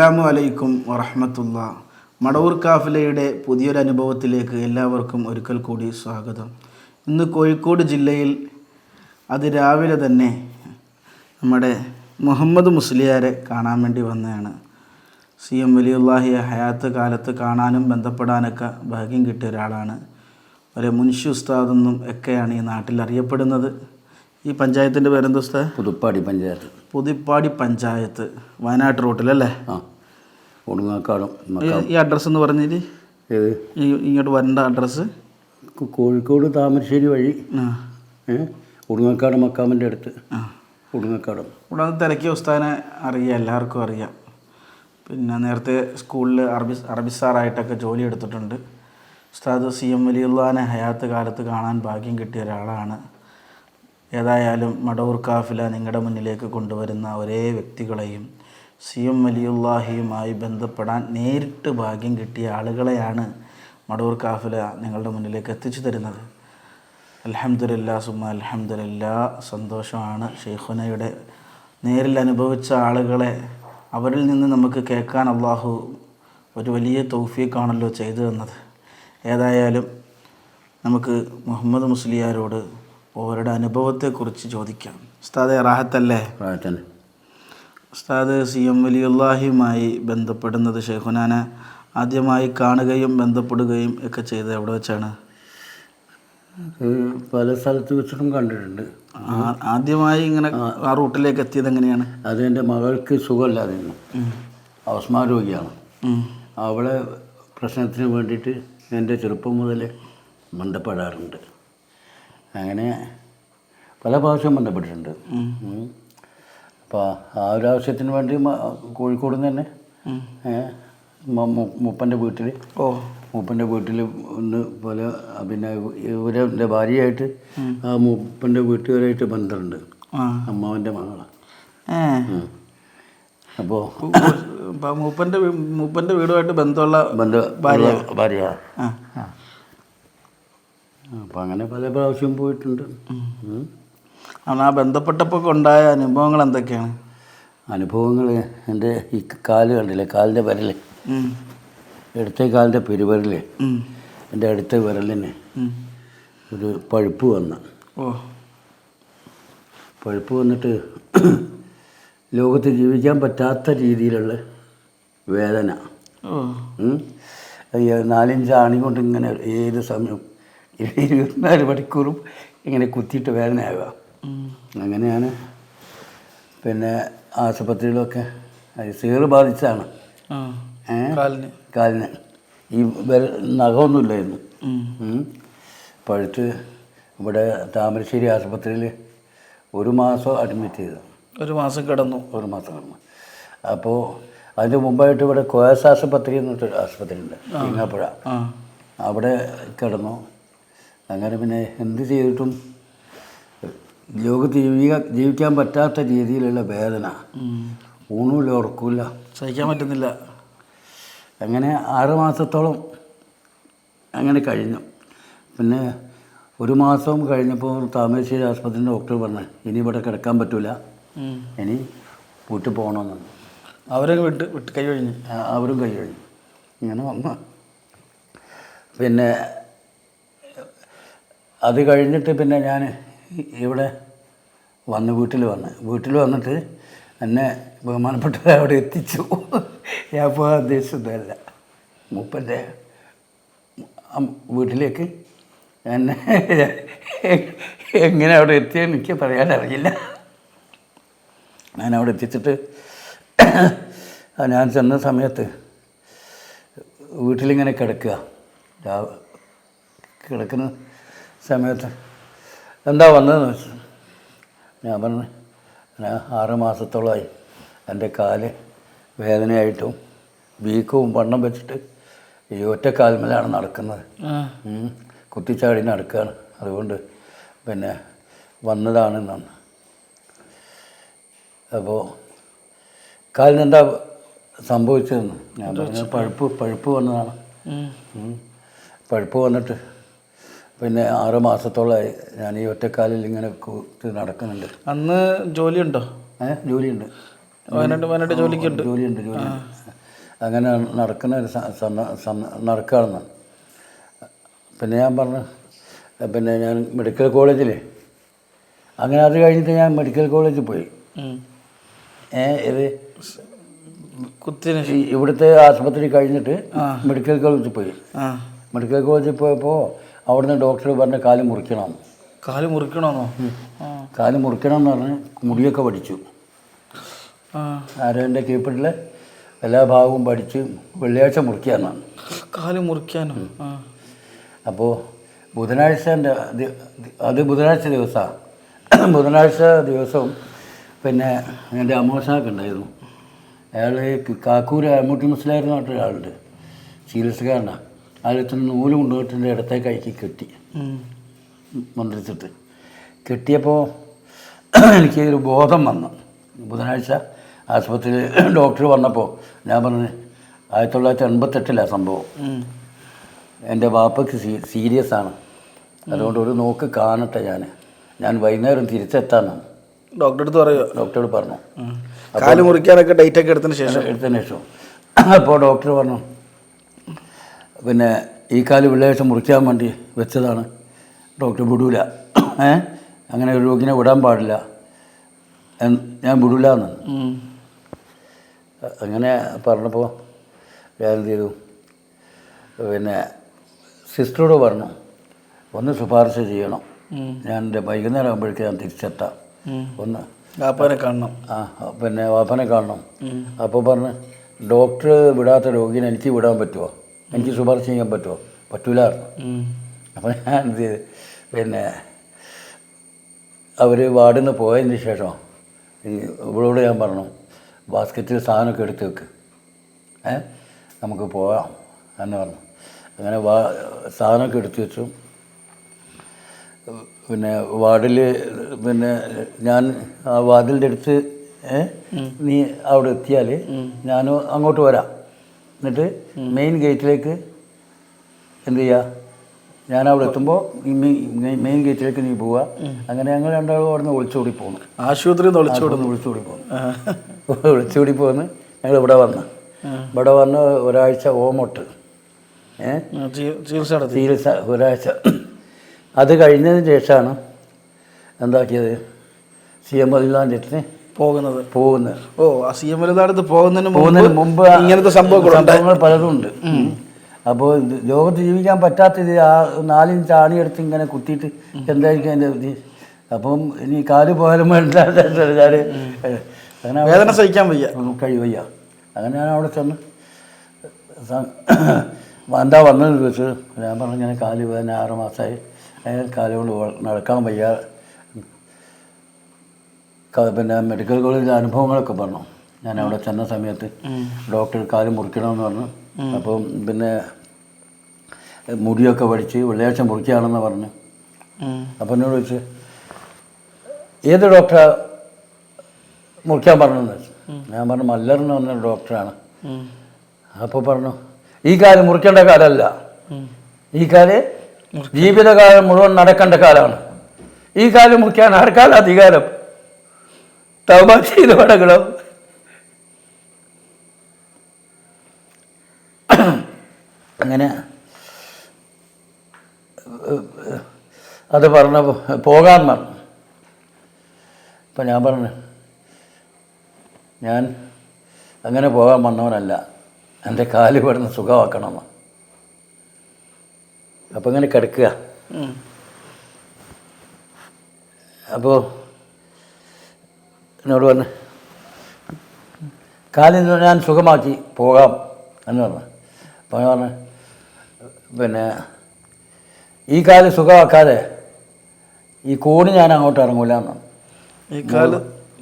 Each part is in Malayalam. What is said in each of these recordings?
അസ്സലാമു അലൈക്കും വറഹമത്തുള്ള. മടവൂർ കാഫിലയുടെ പുതിയൊരു അനുഭവത്തിലേക്ക് എല്ലാവർക്കും ഒരിക്കൽ കൂടി സ്വാഗതം. ഇന്ന് കോഴിക്കോട് ജില്ലയിൽ അത് രാവിലെ തന്നെ നമ്മുടെ മുഹമ്മദ് മുസ്ലിയാരെ കാണാൻ വേണ്ടി വന്നതാണ്. സി എം വലിയുള്ളാഹിയെ ഹയാത്ത് കാലത്ത് കാണാനും ബന്ധപ്പെടാനൊക്കെ ഭാഗ്യം കിട്ടിയ ഒരാളാണ്. ഒരു മുൻഷി ഉസ്താദെന്നും ഒക്കെയാണ് ഈ നാട്ടിൽ അറിയപ്പെടുന്നത്. ഈ പഞ്ചായത്തിന്റെ പേരെന്താ പുതുപ്പാടി പഞ്ചായത്ത്. പുതുപ്പാടി പഞ്ചായത്ത് വയനാട്ട് റൂട്ടിലല്ലേ? ആ. ഒടുങ്ങാക്കാടും ഈ- അഡ്രസ്സ് എന്ന് പറഞ്ഞത് ഏത്? ഇങ്ങോട്ട് വരേണ്ട അഡ്രസ്സ് കോഴിക്കോട് താമരശ്ശേരി വഴി. ഒടുങ്ങാക്കാട് മക്കാമിന്റെ അടുത്ത്. ഒടുങ്ങാക്കാടും ഇവിടെ തിരക്കിയ ഉസ്താനെ അറിയാം എല്ലാവർക്കും അറിയാം. പിന്നെ നേരത്തെ സ്കൂളിൽ അറബി അറബി സാറായിട്ടൊക്കെ ജോലി എടുത്തിട്ടുണ്ട്. ഉസ്താദ് സി എം വലിയുള്ളവാനെ ഹയാത്ത് കാലത്ത് കാണാൻ ഭാഗ്യം കിട്ടിയ ഒരാളാണ്. ഏതായാലും മടവൂർ കാഫില നിങ്ങളുടെ മുന്നിലേക്ക് കൊണ്ടുവരുന്ന ഒരേ വ്യക്തികളെയും സി എം വലിയുല്ലാഹിയുമായി ബന്ധപ്പെടാൻ നേരിട്ട് ഭാഗ്യം കിട്ടിയ ആളുകളെയാണ് മടൂർ കാഫില നിങ്ങളുടെ മുന്നിലേക്ക് എത്തിച്ചു തരുന്നത്. അൽഹംദുലില്ലാ സുമ അലഹമുല്ല സന്തോഷമാണ് ഷെയ്ഖുനയുടെ നേരിൽ അനുഭവിച്ച ആളുകളെ അവരിൽ നിന്ന് നമുക്ക് കേൾക്കാൻ അള്ളാഹു ഒരു വലിയ തൗഫീഖാണല്ലോ ചെയ്തു തന്നത്. ഏതായാലും നമുക്ക് മുഹമ്മദ് മുസ്ലിയാരോട് അവരുടെ അനുഭവത്തെക്കുറിച്ച് ചോദിക്കാം. ഉസ്താദെ റാഹത്തല്ലേ? പ്രായത്തന്നെ ഉസ്താദ് സി എം വലിയുള്ളാഹിയുമായി ബന്ധപ്പെടുന്നത് ഷെയ്ഖുനാനെ ആദ്യമായി കാണുകയും ബന്ധപ്പെടുകയും ഒക്കെ ചെയ്തത് എവിടെ വെച്ചാണ്? പല സ്ഥലത്ത് വെച്ചിട്ടും കണ്ടിട്ടുണ്ട്. ആദ്യമായി ഇങ്ങനെ ആ റൂട്ടിലേക്ക് എത്തിയത് എങ്ങനെയാണ്? അത് എന്റെ മകൾക്ക് സുഖമില്ലാതിരുന്നു അവസ്മാ രോഗിയാണ്. അവളെ പ്രശ്നത്തിന് വേണ്ടിയിട്ട് എന്റെ ചെറുപ്പം മുതൽ ബന്ധപ്പെടാറുണ്ട്. അങ്ങനെ പല പ്രാവശ്യം ബന്ധപ്പെട്ടിട്ടുണ്ട്. അപ്പോൾ ആ ഒരു ആവശ്യത്തിന് വേണ്ടി കോഴിക്കോട് നിന്ന് തന്നെ മൂപ്പന്റെ വീട്ടിൽ ഓ. മൂപ്പന്റെ വീട്ടിൽ ഒന്ന് പോലെ പിന്നെ ഇവരെ എന്റെ ഭാര്യയായിട്ട് ആ മൂപ്പന്റെ വീട്ടുകാരായിട്ട് ബന്ധമുണ്ട് അമ്മാവന്റെ മകളാണ് അപ്പോൾ മൂപ്പന്റെ മൂപ്പന്റെ വീടുമായിട്ട് ബന്ധമുള്ള ബന്ധ ഭാര്യ. ഭാര്യ. അപ്പോൾ അപ്പം അങ്ങനെ പല പ്രാവശ്യം പോയിട്ടുണ്ട്. ഉം. ആ ബന്ധപ്പെട്ടപ്പോൾ ഉണ്ടായ അനുഭവങ്ങൾ എന്തൊക്കെയാണ്? അനുഭവങ്ങൾ എന്റെ ഈ കാൽ കണ്ടില്ലേ? കാലിന്റെ വിരൽ. ഇടത്തെ കാലിന്റെ പെരുവിരൽ എന്റെ അടുത്ത വിരലിന് ഒരു പഴുപ്പ് വന്ന. ഓ. പഴുപ്പ് വന്നിട്ട് ലോകത്ത് ജീവിക്കാൻ പറ്റാത്ത രീതിയിലുള്ള വേദന. നാലഞ്ച് ആണി കൊണ്ട് ഇങ്ങനെ ഏത് സമയവും ഇരുപത്തിനാല് മണിക്കൂറും ഇങ്ങനെ കുത്തിയിട്ട് വേദനയാവുക. അങ്ങനെയാണ്. പിന്നെ ആശുപത്രിയിലൊക്കെ സി സീറ് ബാധിച്ചാണ്? കാലിന്. കാലിന്. ഈ നഖമൊന്നുമില്ലായിരുന്നു. പഴുത്ത് ഇവിടെ താമരശ്ശേരി ആശുപത്രിയിൽ ഒരു മാസം അഡ്മിറ്റ് ചെയ്തു. ഒരു മാസം കിടന്നു. ഒരു മാസം കിടന്നു. അപ്പോൾ അതിന് മുമ്പായിട്ട് ഇവിടെ കോയസ് ആശുപത്രി എന്നിട്ടൊരു ആശുപത്രി ഉണ്ട് ആ. അവിടെ കിടന്നു. അങ്ങനെ പിന്നെ എന്ത് ചെയ്തിട്ടും ലോകത്ത് ജീവിക്ക ജീവിക്കാൻ പറ്റാത്ത രീതിയിലുള്ള വേദന. ഊണുമില്ല ഉറക്കില്ല സഹിക്കാൻ പറ്റുന്നില്ല. അങ്ങനെ ആറ് മാസത്തോളം അങ്ങനെ കഴിഞ്ഞു. പിന്നെ ഒരു മാസം കഴിഞ്ഞപ്പോൾ താമരശ്ശേരി ആശുപത്രി ഡോക്ടർ പറഞ്ഞു ഇനി ഇവിടെ കിടക്കാൻ പറ്റില്ല. ഇനി വീട്ടിൽ പോകണമെന്നു അവരൊക്കെ വിട്ട് വിട്ട് കൈ കഴിഞ്ഞു അവരും കൈ കഴിഞ്ഞു ഇങ്ങനെ വന്നു. പിന്നെ അത് കഴിഞ്ഞിട്ട് പിന്നെ ഞാൻ ഇവിടെ വന്ന് വീട്ടിൽ വന്ന്. വീട്ടിൽ വന്നിട്ട് എന്നെ ബഹുമാനപ്പെട്ട അവിടെ എത്തിച്ചു. ഞാൻ പോകാൻ ഉദ്ദേശിച്ചതല്ല. മൂപ്പന്റെ വീട്ടിലേക്ക് എന്നെ എങ്ങനെ അവിടെ എത്തിയെന്ന് എനിക്ക് പറയാനറിയില്ല ഞാൻ അവിടെ എത്തിച്ചിട്ട് ഞാൻ ചെന്ന സമയത്ത് വീട്ടിലിങ്ങനെ കിടക്കുക. കിടക്കുന്ന സമയത്ത് എന്താ വന്നതെന്ന് വെച്ചു ഞാൻ പറഞ്ഞു ഞാൻ ആറ് മാസത്തോളമായി എന്റെ കാൽ വേദനയായിട്ടും വീക്കവും വണ്ണം വെച്ചിട്ട് ഈ ഒറ്റ കാൽമേലാണ് നടക്കുന്നത്. കുത്തിച്ചാടി നടക്കുകയാണ് അതുകൊണ്ട് പിന്നെ വന്നതാണെന്നാണ്. അപ്പോൾ കാലിനെന്താ സംഭവിച്ചതെന്ന് ഞാൻ പറഞ്ഞ പഴുപ്പ് പഴുപ്പ് വന്നതാണ്. പഴുപ്പ് വന്നിട്ട് പിന്നെ ആറ് മാസത്തോളമായി ഞാൻ ഈ ഒറ്റക്കാലിൽ ഇങ്ങനെ കുത്തി നടക്കുന്നുണ്ട്. അന്ന് ജോലിയുണ്ടോ? ഏഹ് ജോലിയുണ്ട്. വയനാട് വയനാട് ജോലിക്കുണ്ട്. ജോലിയുണ്ട് ജോലി അങ്ങനെ നടക്കുന്ന ഒരു നടക്കുകയാണെന്ന് പിന്നെ ഞാൻ പറഞ്ഞു പിന്നെ ഞാൻ മെഡിക്കൽ കോളേജിൽ അങ്ങനെ അത് കഴിഞ്ഞിട്ട് ഞാൻ മെഡിക്കൽ കോളേജിൽ പോയി. ഏത് ഏ ഇത് കുത്തിന് ഇവിടുത്തെ ആശുപത്രി കഴിഞ്ഞിട്ട് മെഡിക്കൽ കോളേജിൽ പോയി. മെഡിക്കൽ കോളേജിൽ പോയപ്പോൾ അവിടുന്ന് ഡോക്ടർ പറഞ്ഞ കാൽ മുറിക്കണം കാൽ മുറിക്കണമെന്നോ? കാൽ മുറിക്കണം എന്ന് പറഞ്ഞ് മുടിയൊക്കെ പഠിച്ചു. ആരോന്റെ കീപ്പിട്ടിലെ എല്ലാ ഭാഗവും പഠിച്ച് വെള്ളിയാഴ്ച മുറിക്കാന്നാണ് കാൽ മുറിക്കാനോ? അപ്പോൾ ബുധനാഴ്ചന്റെ അത് ബുധനാഴ്ച ദിവസമാണ് ബുധനാഴ്ച ദിവസം പിന്നെ എന്റെ അമ്മോസാക്ക് ഉണ്ടായിരുന്നു. അയാൾ കാക്കൂര് അമ്മൂട്ടി മുസ്ലായിരുന്നു ഒരാളുണ്ട്. ചികിത്സക്കാരനാണ് അയാളത്തിന് നൂൽ കൊണ്ടുപോയിട്ട് ഇടത്തെ കൈക്ക് കെട്ടി. മന്ത്രിച്ചിട്ട്. കെട്ടിയപ്പോൾ എനിക്ക് ഒരു ബോധം വന്നു. ബുധനാഴ്ച ആശുപത്രിയിൽ ഡോക്ടർ വന്നപ്പോൾ ഞാൻ പറഞ്ഞു ആയിരത്തി തൊള്ളായിരത്തി എൺപത്തെട്ടിലാണ് സംഭവം എന്റെ വാപ്പയ്ക്ക് സീ സീരിയസ് ആണ്. അതുകൊണ്ട് ഒരു നോക്ക് കാണട്ടെ ഞാൻ ഞാൻ വൈകുന്നേരം തിരിച്ചെത്താനാണ് ഡോക്ടറെ അടുത്ത് പറയുമോ ഡോക്ടറോട് പറഞ്ഞു. കാൽ മുറിക്കാനൊക്കെ ഡേറ്റ് ഒക്കെ എടുത്തതിന് ശേഷം. എടുത്തതിന് ശേഷം. അപ്പോൾ ഡോക്ടർ പറഞ്ഞു പിന്നെ ഈ കാൽ വെള്ളിയാഴ്ച മുറിക്കാൻ വേണ്ടി വെച്ചതാണ്. ഡോക്ടർ വിടൂല. ഏ? അങ്ങനെ ഒരു രോഗിനെ വിടാൻ പാടില്ല. ഞാൻ വിടൂല എന്ന് അങ്ങനെ പറഞ്ഞപ്പോൾ ഞാൻ എന്ത് ചെയ്തു. പിന്നെ സിസ്റ്ററോട് പറഞ്ഞു ഒന്ന് ശുപാർശ ചെയ്യണം. ഞാൻ എന്റെ വൈകുന്നേരം ആകുമ്പോഴേക്ക് ഞാൻ തിരിച്ചെത്താം. ഒന്ന് വാപ്പനെ കാണണം. ആ പിന്നെ വാപ്പനെ കാണണം. അപ്പോൾ പറഞ്ഞ് ഡോക്ടർ വിടാത്ത രോഗിനെ എനിക്ക് വിടാൻ പറ്റുമോ എനിക്ക് ശുപാർശ ചെയ്യാൻ പറ്റുമോ? പറ്റൂല അപ്പോൾ ഞാൻ എന്ത് ചെയ്ത്? പിന്നെ അവർ വാർഡിൽ നിന്ന് പോയതിന് ശേഷം ഇവളോട് ഞാൻ പറഞ്ഞു ബാസ്ക്കറ്റിൽ സാധനമൊക്കെ എടുത്ത് വെക്ക്. ഏ? നമുക്ക് പോകാം എന്ന് പറഞ്ഞു. അങ്ങനെ വാ സാധനമൊക്കെ എടുത്ത് വെച്ചു. പിന്നെ വാർഡിൽ പിന്നെ ഞാൻ ആ വാതിലിന്റെ അടുത്ത് നീ അവിടെ എത്തിയാൽ ഞാനും അങ്ങോട്ട് വരാം. എന്നിട്ട് മെയിൻ ഗേറ്റിലേക്ക് എന്ത് ചെയ്യുക ഞാൻ അവിടെ എത്തുമ്പോൾ ഈ മെയിൻ ഗേറ്റിലേക്ക് നീ പോവുക അങ്ങനെ ഞങ്ങൾ രണ്ടാളും അവിടെ നിന്ന് ഒളിച്ചോടി പോകുന്നു ആശുപത്രി ഒളിച്ചു അവിടെ നിന്ന് ഒളിച്ചോടി പോകുന്നു ഒളിച്ചോടി പോകുന്നു ഞങ്ങൾ ഇവിടെ വന്ന്. ഇവിടെ വന്ന് ഒരാഴ്ച ഓമൊട്ട്. ഏ? ചികിത്സ ഒരാഴ്ച. അത് കഴിഞ്ഞതിന് ശേഷമാണ് എന്താക്കിയത്? സി എം അദിലാന്റെ അടുത്ത് പോകുന്നത്. പോകുന്നത്. ഓ ആ സി എം വലുതാടത്ത് പോകുന്നതിന് പോകുന്നതിന് മുമ്പ് ഇങ്ങനത്തെ സംഭവങ്ങൾ പലതുണ്ട്. അപ്പോൾ ലോകത്ത് ജീവിക്കാൻ പറ്റാത്തത് ആ നാലിഞ്ച് ആണിയെടുത്ത് ഇങ്ങനെ കുത്തിയിട്ട് എന്തായിരിക്കും അതിന്റെ ഇത്? അപ്പം ഇനി കാൽ പോയാലും വേണ്ട. അങ്ങനെ വേദന സഹിക്കാൻ വയ്യ. കഴിവയ്യ അങ്ങനെ ഞാൻ അവിടെ ചെന്ന് എന്താ വന്നതെന്ന് ചോദിച്ചത് ഞാൻ പറഞ്ഞു ഇങ്ങനെ കാൽ വേദന ആറ് മാസമായി ഞാൻ കാൽ കൊണ്ട് നടക്കാൻ വയ്യ. പിന്നെ മെഡിക്കൽ കോളേജിലെ അനുഭവങ്ങളൊക്കെ പറഞ്ഞു. ഞാൻ അവിടെ ചെന്ന സമയത്ത് ഡോക്ടർ കാൽ മുറിക്കണമെന്ന് പറഞ്ഞു. അപ്പം പിന്നെ മുടിയൊക്കെ പഠിച്ച് വെള്ളിയാഴ്ച മുറിക്കുകയാണെന്ന് പറഞ്ഞു. അപ്പം എന്നോട് ചോദിച്ചു ഏത് ഡോക്ടറാ മുറിക്കാൻ പറഞ്ഞെന്ന് വെച്ചു ഞാൻ പറഞ്ഞു മല്ലറിന് വന്ന ഡോക്ടറാണ് അപ്പോൾ പറഞ്ഞു ഈ കാലം മുറിക്കേണ്ട കാലമല്ല. ഈ കാൽ ജീവിതകാലം മുഴുവൻ നടക്കേണ്ട കാലമാണ്. ഈ കാലം മുറിക്കാൻ ആർക്കാല അധികാരം? തവ ചെയ്ത് പടകളും അങ്ങനെ അത് പറഞ്ഞ പോകാൻ പറഞ്ഞു. അപ്പം ഞാൻ പറഞ്ഞു ഞാൻ അങ്ങനെ പോകാൻ വന്നവനല്ല. എന്റെ കാൽ പെടുന്ന സുഖമാക്കണമെന്ന്. അപ്പം ഇങ്ങനെ കിടക്കുക. അപ്പോൾ എന്നോട് പറഞ്ഞു കാലിൽ നിന്ന് ഞാൻ സുഖമാക്കി പോകാം എന്ന് പറഞ്ഞു. അപ്പോൾ ഞാൻ പറഞ്ഞു പിന്നെ ഈ കാൽ സുഖമാക്കാതെ ഈ കോണി ഞാൻ അങ്ങോട്ട് ഇറങ്ങൂല എന്ന് ഈ കാൽ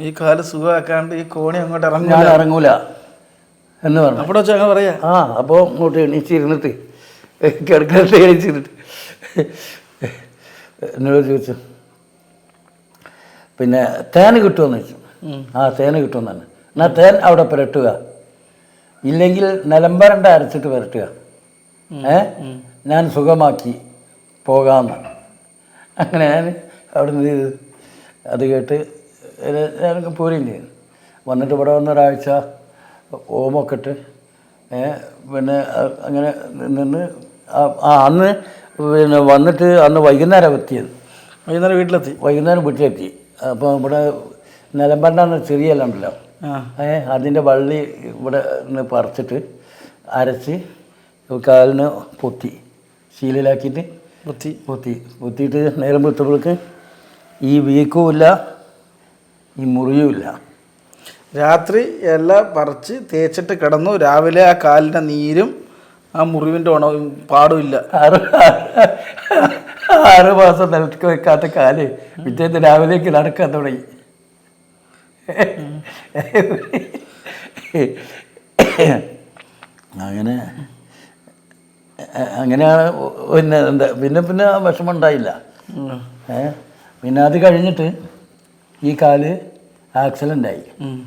ഈ കാൽ സുഖമാക്കാണ്ട് ഈ കോണി അങ്ങോട്ട് ഇറങ്ങും ഞാൻ ഇറങ്ങൂല എന്ന് പറഞ്ഞു. അവിടെ വെച്ച് അങ്ങനെ പറയാ. ആ അപ്പോൾ ഇങ്ങോട്ട് എണീച്ചിരുന്നിട്ട് കിടക്കിട്ട് എണീച്ചിരുന്നിട്ട് എന്നോട് ചോദിച്ചു പിന്നെ തേൻ കിട്ടുമെന്ന് ചോദിച്ചു. ആ തേൻ കിട്ടുമെന്ന് തന്നെ എന്നാൽ തേൻ അവിടെ പുരട്ടുക. ഇല്ലെങ്കിൽ നിലമ്പരണ്ട അരച്ചിട്ട് പുരട്ടുക. ഏ? ഞാൻ സുഖമാക്കി പോകാമെന്ന് അങ്ങനെ ഞാൻ അവിടെ നിന്ന് അത് കേട്ട് ഞാനൊക്കെ പോരുകയും ചെയ്തു വന്നിട്ട് ഇവിടെ വന്ന ഒരാഴ്ച ഓമൊക്കെ ഇട്ട് പിന്നെ അങ്ങനെ നിന്ന് ആ അന്ന് പിന്നെ വന്നിട്ട് അന്ന് വൈകുന്നേരം എത്തിയത്. വൈകുന്നേരം വീട്ടിലെത്തി. വൈകുന്നേരം വീട്ടിലെത്തി. അപ്പോൾ ഇവിടെ നിലമ്പണ്ടാന്ന് ചെറിയ ഇല ഉണ്ടല്ലോ ഏഹ് അതിന്റെ വള്ളി ഇവിടെ നിന്ന് പറിച്ചിട്ട് അരച്ച് കാലിന് പൊത്തി ശീലയിലാക്കിയിട്ട് പൊത്തി. പൊത്തി. പൊത്തിയിട്ട് നേരം വെളുത്തപ്പോഴേക്ക് ഈ വീക്കുമില്ല ഈ മുറിയുമില്ല. രാത്രി എല്ലാം പറിച്ച് തേച്ചിട്ട് കിടന്നു. രാവിലെ ആ കാലിന്റെ നീരും ആ മുറിവിന്റെ ഉണവും പാടുമില്ല. ആറ് ആറ് മാസം നിലയ്ക്ക് വെക്കാത്ത കാൽ പിറ്റേന്ന് രാവിലേക്ക് നടക്കാൻ തുടങ്ങി. അങ്ങനെ അങ്ങനെയാണ് പിന്നെ എന്താ പിന്നെ പിന്നെ ആ വിഷമം ഉണ്ടായില്ല ഏ പിന്നെ അത് കഴിഞ്ഞിട്ട് ഈ കാൽ ആക്സിഡന്റ് ആയി ഉം.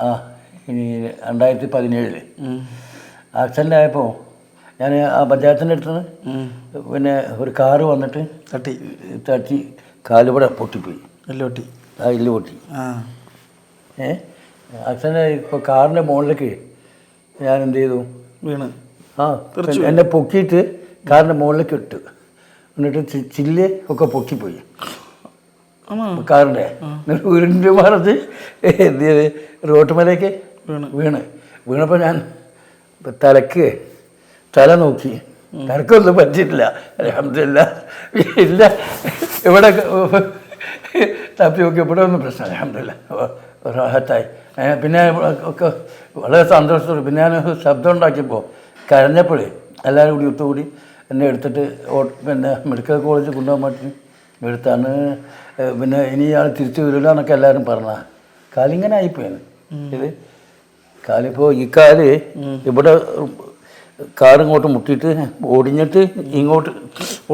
ആ ഇനി രണ്ടായിരത്തി പതിനേഴിൽ. ആക്സിഡന്റ് ആയപ്പോൾ ഞാൻ ആ പഞ്ചായത്തിന്റെ അടുത്ത് നിന്ന് പിന്നെ ഒരു കാറ് വന്നിട്ട് തട്ടി. തട്ടി കാലുപടെ പൊട്ടിപ്പോയി. എല്ലോട്ടി. ഇല്ല് പൊട്ടി ഏ? അച്ഛനെ ഇപ്പോൾ കാറിന്റെ മുകളിലേക്ക് ഞാൻ എന്ത് ചെയ്തു വീണ്. ആ എന്നെ പൊക്കിയിട്ട് കാറിന്റെ മുകളിലേക്ക് ഇട്ടു. എന്നിട്ട് ചില്ല് ഒക്കെ പൊക്കിപ്പോയി. കാറിന്റെ എന്നിട്ട് ഉരുണ്ട് മറിച്ച് എന്ത് ചെയ്ത് റോട്ടുമലേക്ക് വീണ്. വീണപ്പോൾ ഞാൻ തലക്ക് തല നോക്കി. തലക്കൊന്നും പറ്റിയിട്ടില്ല. അലഹമില്ല ഇല്ല. ഇവിടെ തപ്പി ഇവിടെ ഒന്നും പ്രശ്നം അലഹമില്ല റാഹത്തായി പിന്നെ ഒക്കെ വളരെ സന്തോഷത്തോടെ പിന്നെ ഞാൻ ശബ്ദം ഉണ്ടാക്കിയപ്പോൾ കരഞ്ഞപ്പോഴേ എല്ലാവരും കൂടി ഒത്തുകൂടി എന്നെ എടുത്തിട്ട് പിന്നെ മെഡിക്കൽ കോളേജ് കൊണ്ടുപോകാൻ പറ്റി എടുത്താണ്. പിന്നെ ഇനി ഇയാൾ തിരിച്ചു വരില്ല എന്നൊക്കെ എല്ലാവരും പറഞ്ഞ കാലിങ്ങനെ ആയിപ്പോയാണ്. ഇത് കാലിപ്പോൾ ഈ കാൽ ഇവിടെ കാറിങ്ങോട്ട് മുട്ടിയിട്ട് ഓടിഞ്ഞിട്ട് ഇങ്ങോട്ട്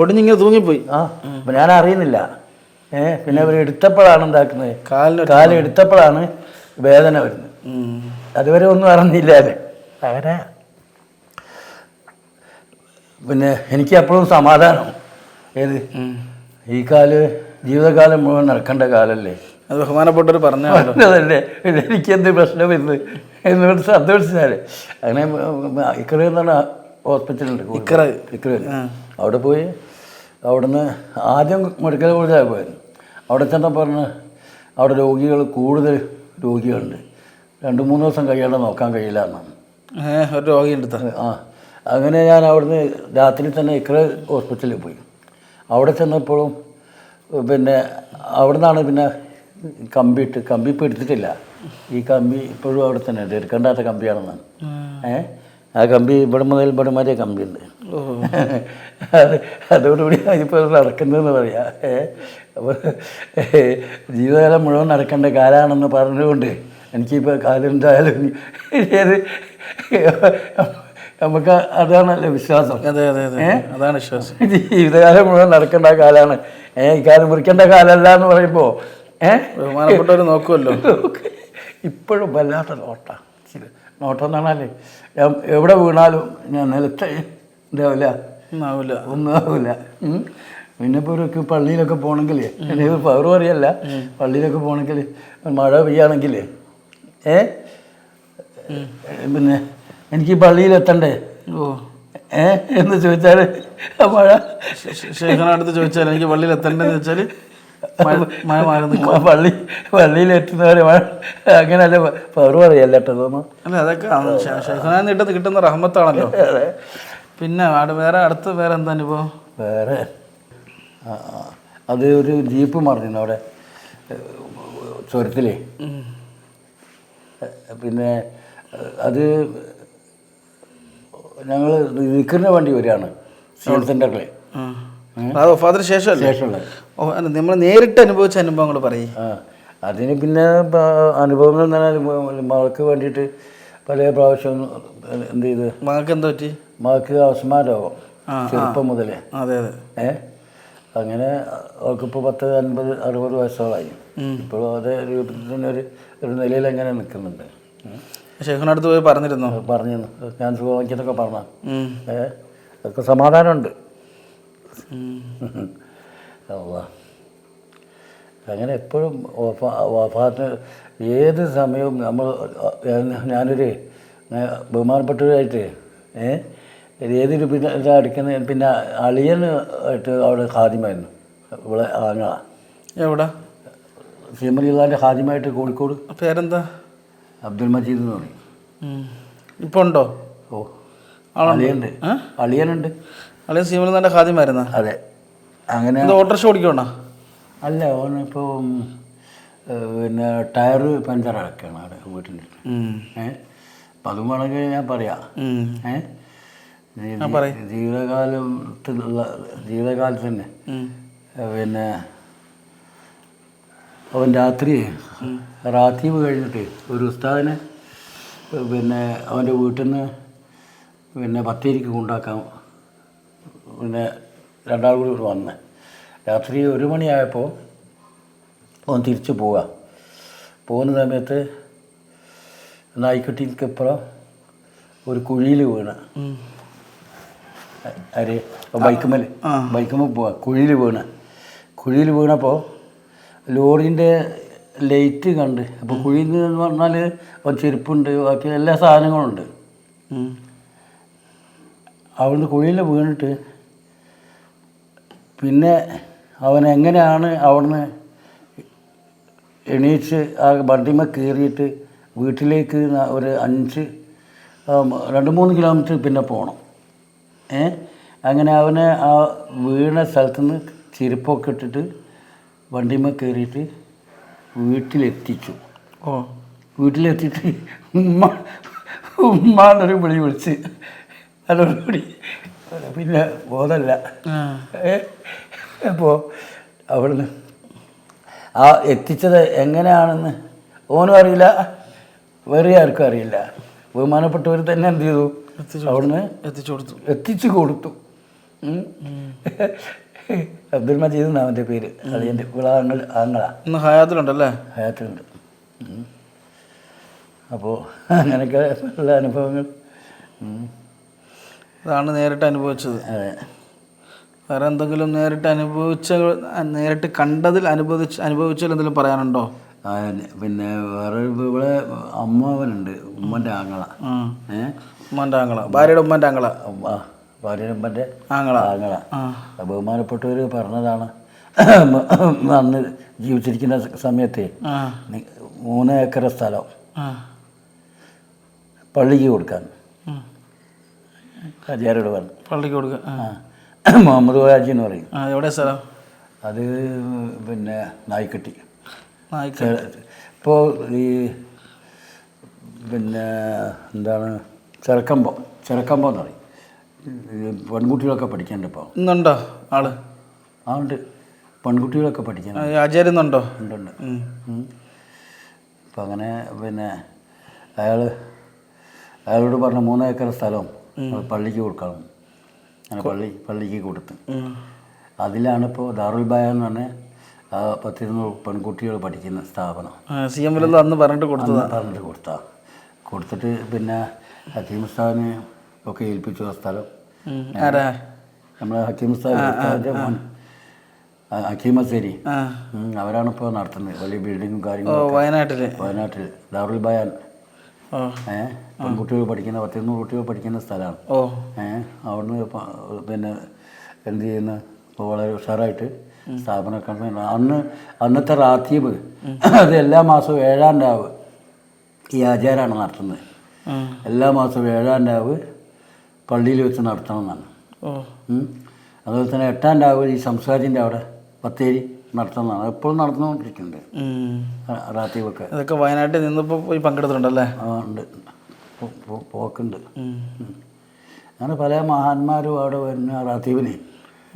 ഒടിഞ്ഞിങ്ങനെ തൂങ്ങിപ്പോയി. ആ ഞാൻ അറിയുന്നില്ല ഏ പിന്നെ അവർ എടുത്തപ്പോഴാണ് എന്താക്കുന്നത്? കാലിന് കാൽ എടുത്തപ്പോഴാണ് വേദന വരുന്നത്. അതുവരെ ഒന്നും അറിഞ്ഞില്ല അതെ അങ്ങനെ പിന്നെ എനിക്ക് എപ്പോഴും സമാധാനം. ഏത്? ഈ കാൽ ജീവിതകാലം മുഴുവൻ നടക്കേണ്ട കാലല്ലേ? അത് ബഹുമാനപ്പെട്ടവർ പറഞ്ഞതല്ലേ? പിന്നെ എനിക്ക് എന്ത് പ്രശ്നം വരുന്നത് എന്നോട് സന്തോഷിച്ചാൽ അങ്ങനെ ഇക്കറ എന്നാണ് ഹോസ്പിറ്റലുണ്ട്. ഇക്കറ. ഇക്കറ അവിടെ പോയി അവിടുന്ന് ആദ്യം മെഡിക്കൽ കോളേജായി പോയത്. അവിടെ ചെന്നപ്പോൾ പറഞ്ഞ് അവിടെ രോഗികൾ കൂടുതൽ രോഗികളുണ്ട്. രണ്ട് മൂന്ന് ദിവസം കഴിയാതെ നോക്കാൻ കഴിയില്ല എന്നാണ്. ഒരു രോഗി ഉണ്ട് ആ അങ്ങനെ ഞാൻ അവിടുന്ന് രാത്രി തന്നെ ഇക്ര ഹോസ്പിറ്റലിൽ പോയി. അവിടെ ചെന്നപ്പോഴും പിന്നെ അവിടെ നിന്നാണ് പിന്നെ കമ്പി ഇട്ട് കമ്പി ഇപ്പോൾ എടുത്തിട്ടില്ല. ഈ കമ്പി ഇപ്പോഴും അവിടെ തന്നെ ഉണ്ട് എടുക്കേണ്ടാത്ത കമ്പിയാണെന്നാണ് ഏഹ് ആ കമ്പി ഇവിടെ മുതൽ ഇവിടെ മാറിയ കമ്പിയുണ്ട്. അത് അതോടുകൂടി ഇപ്പോൾ നടക്കുന്നതെന്ന് പറയാം. ഏ അപ്പോൾ ജീവിതകാലം മുഴുവൻ നടക്കേണ്ട കാലാണെന്ന് പറഞ്ഞുകൊണ്ട് എനിക്കിപ്പോൾ കാലുണ്ടായാലും ഏത് നമുക്ക് അതാണല്ലോ വിശ്വാസം. അതെ അതെ അതെ അതാണ് വിശ്വാസം. ജീവിതകാലം മുഴുവൻ നടക്കേണ്ട കാലമാണ് ഏഹ് ഈ കാലം മുറിക്കേണ്ട കാലമല്ല എന്ന് പറയുമ്പോൾ ഏഹ് ബഹുമാനപ്പെട്ടവർ നോക്കുമല്ലോ. ഇപ്പോഴും വല്ലാത്ത നോട്ട. നോട്ടം എന്ന് ഞാൻ എവിടെ വീണാലും ഞാൻ നിലത്ത് ഉണ്ടാവില്ല. ഒന്നാവില്ല. ഒന്നും ആവില്ല ഉം. പിന്നെ ഇപ്പോൾ ഒരു പള്ളിയിലൊക്കെ പോകണമെങ്കിൽ എനിക്ക് പവർ പറയല്ല പള്ളിയിലൊക്കെ പോകണമെങ്കിൽ മഴ പെയ്യാണെങ്കിൽ ഏ? പിന്നെ എനിക്ക് പള്ളിയിലെത്തണ്ടേ പള്ളിയിൽ എത്തണ്ടേ? ഓ. ഏ? എന്ന് ചോദിച്ചാൽ ആ മഴ ശേഖരടുത്ത് ചോദിച്ചാൽ എനിക്ക് പള്ളിയിൽ എത്തണ്ടെന്ന് വെച്ചാൽ മഴ മഴ പള്ളി പള്ളിയിൽ എത്തുന്നവരെ മഴ അങ്ങനെയല്ല പവർ പറയല്ല കേട്ടോ തോന്നുന്നു. അല്ല അതൊക്കെ ഷെയ്ഖനാൻ കിട്ടുന്ന കിട്ടുന്ന റഹ്മത്താണല്ലോ. പിന്നെ വേറെ അടുത്ത് വേറെ എന്താ അനുഭവം വേറെ. അത് ഒരു ജീപ്പ് മറിഞ്ഞു അവിടെ ചുരത്തിലേ. പിന്നെ അത് ഞങ്ങൾ നിൽക്കുന്ന വണ്ടി വരികയാണ് ആ. അത് വഫാത്തിന് ശേഷമല്ലേ? നമ്മൾ നേരിട്ട് അനുഭവിച്ച അനുഭവങ്ങൾ പറയും. അതിന് പിന്നെ അനുഭവങ്ങൾ മകൾക്ക് വേണ്ടിയിട്ട് പല പ്രാവശ്യം എന്ത് ചെയ്ത്? മകൾക്ക് എന്താ പറ്റി? മകൾക്ക് അസ്മാ രോഗം ആ, ആ. ചെറുപ്പം മുതലേ. അതെ അതെ. ഏ? അങ്ങനെ അവൾക്കിപ്പോൾ പത്ത് അൻപത് അറുപത് വയസ്സോളായി. ഇപ്പോഴും അതേ രൂപത്തിൽ തന്നെ ഒരു ഒരു നിലയിൽ അങ്ങനെ നിൽക്കുന്നുണ്ട്. ഷെയ്ഖിനടുത്ത് പോയി പറഞ്ഞിരുന്നു പറഞ്ഞിരുന്നു പറഞ്ഞു ഞാൻ സുഖമാക്കിയെന്നൊക്കെ പറഞ്ഞ. ഏ അതൊക്കെ സമാധാനമുണ്ട്. അങ്ങനെ എപ്പോഴും വഫാ- വഫാത്തിന് ഏത് സമയവും നമ്മൾ ഞാനൊരു ബഹുമാനപ്പെട്ടവരായിട്ട് ഏ ഏതൊരു പിന്നെ ഇതാ അടിക്കുന്ന പിന്നെ അളിയൻ ആയിട്ട് അവിടെ ഹാദ്യമായിരുന്നു ഇവിടെ ആങ്ങള. എവിടെ? സിമലിള്ളാന്റെ ഹാദ്യമായിട്ട് കോഴിക്കോട്. പേരെന്താ? അബ്ദുൽ മജീദ് എന്ന് പറയും. ഇപ്പോൾ ഉണ്ടോ? ഓ. അളിയുണ്ട്? അളിയനുണ്ട്. അളിയൻ സീമൽ തന്നെ ഖാദ്യമായിരുന്ന അതെ. അങ്ങനെ ഓട്ടോറിക്ഷ ഓടിക്കണോ അല്ല ഓനിപ്പോൾ പിന്നെ ടയർ പഞ്ചർ അടക്കുകയാണ് അവിടെ വീട്ടിന്റെ ഏഹ് അപ്പം അതും വേണമെങ്കിൽ ഞാൻ പറയാം. ഏ? ജീ- പറയ്. ജീവിതകാലത്തുള്ള ജീവിതകാലത്ത് തന്നെ പിന്നെ അവൻ രാത്രി റാത്തീവ് കഴിഞ്ഞിട്ട് ഒരു ഉസ്താദിനെ പിന്നെ അവന്റെ വീട്ടിൽ നിന്ന് പിന്നെ ബത്തേരിക്ക് കൊണ്ടാക്കാൻ പിന്നെ രണ്ടാൾ കൂടി വന്ന്. രാത്രി ഒരു മണിയായപ്പോൾ അവൻ തിരിച്ചു പോവുക. പോകുന്ന സമയത്ത് നായ്ക്കുട്ടിക്കപ്പുറം ഒരു കുഴിയിൽ വീണ്. ആര് ബൈക്കുമ്മൽ ആ. ബൈക്കുമ്മൽ പോവാ കുഴിയിൽ വീണ. കുഴിയിൽ വീണപ്പോൾ ലോറിന്റെ ലൈറ്റ് കണ്ട് അപ്പോൾ കുഴിയിൽ എന്ന് പറഞ്ഞാൽ ഒരു ചെരുപ്പുണ്ട് ബാക്കി എല്ലാ സാധനങ്ങളുണ്ട്. അവിടുന്ന് കുഴിയിൽ വീണിട്ട് പിന്നെ അവൻ എങ്ങനെയാണ് അവിടുന്ന് എണീച്ച് ആ വണ്ടിമ കയറിയിട്ട് വീട്ടിലേക്ക് ഒരു അഞ്ച് രണ്ട് മൂന്ന് കിലോമീറ്റർ പിന്നെ പോകണം അങ്ങനെ അവനെ ആ വീണ സ്ഥലത്തുനിന്ന് ചെരുപ്പൊക്കെ ഇട്ടിട്ട് വണ്ടിമേ കയറിയിട്ട് വീട്ടിലെത്തിച്ചു. ഓ. വീട്ടിലെത്തിയിട്ട് ഉമ്മ ഉമ്മാന്നൊരു വിളി വിളിച്ച് അതോടുകൂടി പിന്നെ ബോധമല്ല. അപ്പോൾ അവിടുന്ന് ആ എത്തിച്ചത് എങ്ങനെയാണെന്ന് ഓനും അറിയില്ല വേറെ ആർക്കും അറിയില്ല. ബഹുമാനപ്പെട്ടവർ തന്നെ എന്ത് ചെയ്തു? അവിടുന്ന് എത്തിച്ചു കൊടുത്തു. എത്തിച്ചു കൊടുത്തു. അബ്ദുൽ മജീദ് എന്നാണ് അവന്റെ പേര്. അതിന്റെ വിളാങ്ങൾ ആങ്ങളാണ് ഇന്ന് ഹയാത്തിലുണ്ടല്ലേ? ഹയാത്തിലുണ്ട്. അപ്പോൾ അങ്ങനെയൊക്കെ ഉള്ള അനുഭവങ്ങൾ. അതാണ് നേരിട്ട് അനുഭവിച്ചത്. അതെ. വേറെ എന്തെങ്കിലും നേരിട്ട് അനുഭവിച്ച നേരിട്ട് കണ്ടതിൽ അനുഭവിച്ച് അനുഭവിച്ചതിൽ എന്തെങ്കിലും പറയാനുണ്ടോ? പിന്നെ വേറെ ഇവിടെ അമ്മാവനുണ്ട്. ഉമ്മന്റെ ആങ്ങള. ഏഹ് ഉമ്മന്റെ ആങ്ങള. ഭാര്യയുടെ ഉമ്മന്റെ ആങ്ങള. ഭാര്യയുടെ ഉമ്മന്റെ ആങ്ങള. ആങ്ങള. ബഹുമാനപ്പെട്ടവർ പറഞ്ഞതാണ്. അന്ന് ജീവിച്ചിരിക്കുന്ന സമയത്തെ മൂന്ന് ഏക്കർ സ്ഥലം. പള്ളിക്ക് കൊടുക്കാൻ. ഹാജിയാരോട് പറഞ്ഞു. പള്ളിക്ക് കൊടുക്കുക ആ. മുഹമ്മദ് ഹാജി എന്ന് പറയും. എവിടെ സ്ഥലം? അത് പിന്നെ നായിക്കട്ടി. നായിക്ക ഇപ്പോൾ ഈ പിന്നെ എന്താണ് ചെറുക്കമ്പോ ചെറുക്കമ്പോ എന്ന് പറയും. പെൺകുട്ടികളൊക്കെ പഠിക്കാനുണ്ട് ഇപ്പോൾ ഇന്നുണ്ടോ ആൾ? ആ ഉണ്ട്. പെൺകുട്ടികളൊക്കെ പഠിക്കാൻ ആചാര്യുന്നുണ്ടോ ഉണ്ട് ഉണ്ട്. അപ്പം അങ്ങനെ പിന്നെ അയാൾ അയാളോട് പറഞ്ഞ മൂന്നേക്കർ സ്ഥലം പള്ളിക്ക് കൊടുക്കണം. അങ്ങനെ പള്ളി പള്ളിക്ക് കൊടുത്ത്. അതിലാണ് ഇപ്പോൾ ദാറുൽ ബായ എന്ന് പറഞ്ഞ ആ പത്തിരുന്നൂറ് പെൺകുട്ടികൾ പഠിക്കുന്ന സ്ഥാപനം. സി എം എൽ അന്ന് പറഞ്ഞിട്ട് കൊടുത്തത്. പറഞ്ഞിട്ട് കൊടുത്താ. കൊടുത്തിട്ട് പിന്നെ ഹക്കീം ഉസ്താദിനെ ഒക്കെ ഏൽപ്പിച്ചു ആ സ്ഥലം. നമ്മളെ ഹക്കീം ഉസ്താദ് മോൻ. ഹക്കീം അസേരി. അവരാണ് ഇപ്പോൾ നടത്തുന്നത്. വലിയ ബിൽഡിങ്ങും കാര്യങ്ങളും വയനാട്ടിൽ വയനാട്ടിൽ ദാറുൽ ബയാൻ. ഏഹ് പെൺകുട്ടികൾ പഠിക്കുന്ന പത്തിരുന്നൂറ് കുട്ടികൾ പഠിക്കുന്ന സ്ഥലമാണ്. ഏഹ് അവിടുന്ന് പിന്നെ എന്ത് ചെയ്യുന്ന? ഇപ്പോൾ വളരെ ഉഷാറായിട്ട് സ്ഥാപനമൊക്കെ കണ്ടു അന്ന് അന്നത്തെ റാത്തീബ് അത് എല്ലാ മാസവും ഏഴാം രാവ് ഈ ആചാരമാണ് നടത്തുന്നത്. എല്ലാ മാസവും ഏഴാം രാവ് പള്ളിയിൽ വെച്ച് നടത്തണം എന്നാണ്. അതുപോലെ തന്നെ എട്ടാം രാവ് ഈ സംസാരിന്റെ അവിടെ ബത്തേരി നടത്തുന്നതാണ്. എപ്പോഴും നടന്നുകൊണ്ടിരിക്കുന്നുണ്ട്. റാത്തീവൊക്കെ. ഇതൊക്കെ വയനാട്ടിൽ നിന്നിപ്പോൾ പോയി പങ്കെടുത്തിട്ടുണ്ടല്ലേ? ആ ഉണ്ട്. പോക്കുണ്ട്. അങ്ങനെ പല മഹാന്മാരും അവിടെ വരുന്ന റാത്തീബിനെ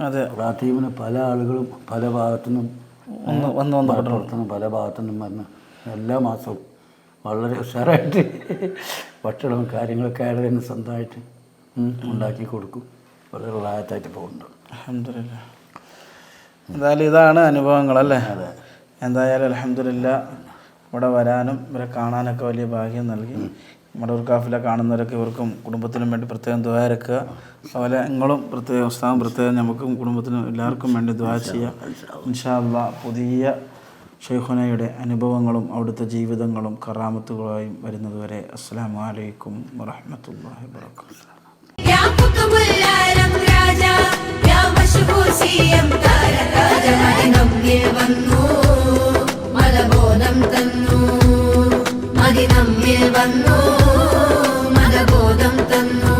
അതെ. റാത്തീബിന് പല ആളുകളും പല ഭാഗത്തുനിന്നും ഒന്ന് വന്ന് വന്ന് മലപ്പുറത്തുനിന്നും പല ഭാഗത്തുനിന്നും വന്ന് എല്ലാ മാസവും വളരെ ഉഷാറായിട്ട് ഭക്ഷണവും കാര്യങ്ങളൊക്കെ അയാൾ തന്നെ സ്വന്തമായിട്ട് ഉണ്ടാക്കി കൊടുക്കും. വളരെ റിലാക്സായിട്ട് പോകുന്നുണ്ട്. അലഹമില്ല എന്തായാലും ഇതാണ് അനുഭവങ്ങൾ അല്ലേ? അതെ. എന്തായാലും അലഹമില്ല ഇവിടെ വരാനും ഇവരെ കാണാനൊക്കെ വലിയ ഭാഗ്യം നൽകി. നമ്മുടെ ഒരു കാഫില കാണുന്നവരൊക്കെ ഇവർക്കും കുടുംബത്തിനും വേണ്ടി പ്രത്യേകം ദ്വാരക്കുക അതുപോലെ നിങ്ങളും പ്രത്യേകം ഉസ്താവും പ്രത്യേകം നമുക്കും കുടുംബത്തിനും എല്ലാവർക്കും വേണ്ടി ദ്വാ ചെയ്യാം ഇൻഷാല്ല പുതിയ ഷെയ്ഖുനയുടെ അനുഭവങ്ങളും അവിടുത്തെ ജീവിതങ്ങളും കറാമത്തുകളായും വരുന്നതുവരെ അസ്സാം വലൈക്കും വറഹമത്തല്ലാഹി വാത്തു മതബോധം തന്നു മതി നമ്മിൽ വന്നു മതബോധം തന്നു.